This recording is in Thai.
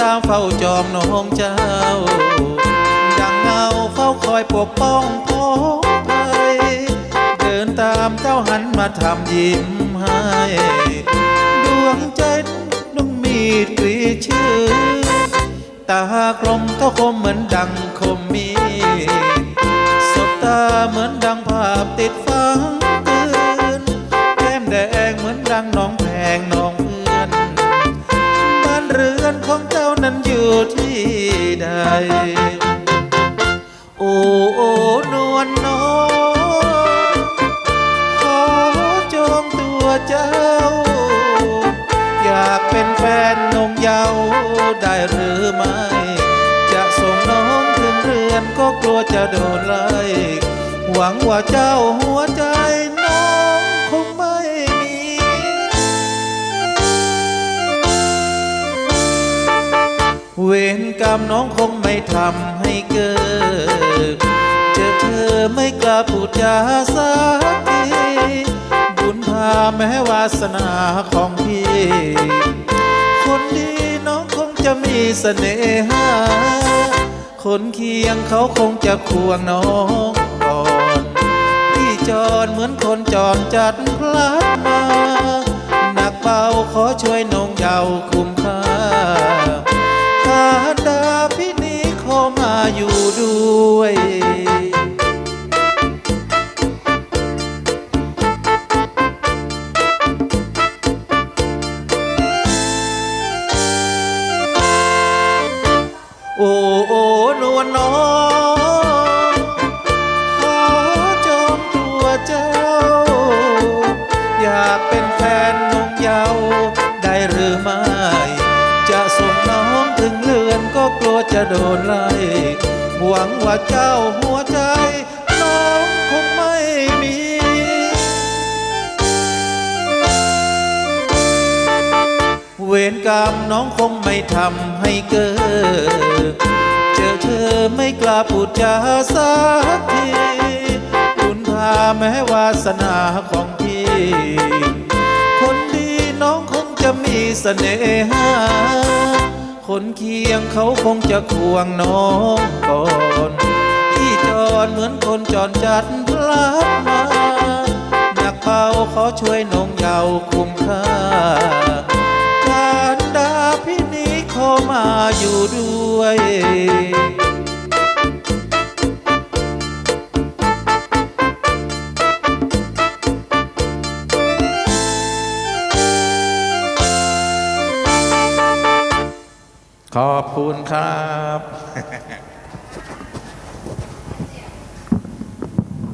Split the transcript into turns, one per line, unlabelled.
ตามเฝ้าจอมน้องเจ้า ดังเงาเฝ้าคอยปกป้องพ้องไทยเดินตามเจ้าหันมาทำยิ้มให้ ดวงใจน้องมีดกรีชื่อ ตากลมเท่าคมเหมือนดังคมมีดสบตาเหมือนดังภาพติดฝังตื่นแก้มแดงเหมือนดังน้องแพงน้อง ของเจ้านั้นอยู่ที่ใด โอ้โอ้นวลน้องขอจองตัวเจ้า อยากเป็นแฟนนงเยาวได้หรือไม่ จะส่งน้องถึงเรือนก็กลัวจะโดนไล่หวังว่าเจ้าหัวใจ รกรรมน้องคงไม่ทำให้เกิด เจอเธอไม่กล้าพูดจาสักทีบุญพาแม้วาสนาของพี่ คนดีน้องคงจะมีเสน่หา คนเคียงเขาคงจะควงน้องก่อนพี่จรเหมือนคนจรจัดพลัดมา หนักเบาขอช่วยน้องเยาว์คุม ด้วยโอ้โอ้นวลน้องขอจองตัวเจ้า อยากเป็นแฟนนงเยาวได้หรือไม่ จะส่งน้องถึงเรือนก็กลัวจะโดนไล่ หวังว่าเจ้าหัวใจ น้องคงไม่มี เวรกรรมน้องคงไม่ทำให้เกิด เจอเธอไม่กล้าพูดจาสักทีคุณพาแม้วาสนาของพี่ คนดีน้องคงจะมีเสน่หา คนเคียงเขาคงจะควงน้องก่อนที่จอนเหมือนคนจอนจัดพลาดมาหนักเบาขอช่วยน้องเยาวคุ้มค่าการดาพี่นี้ขอมาอยู่ด้วย ขอบคุณครับ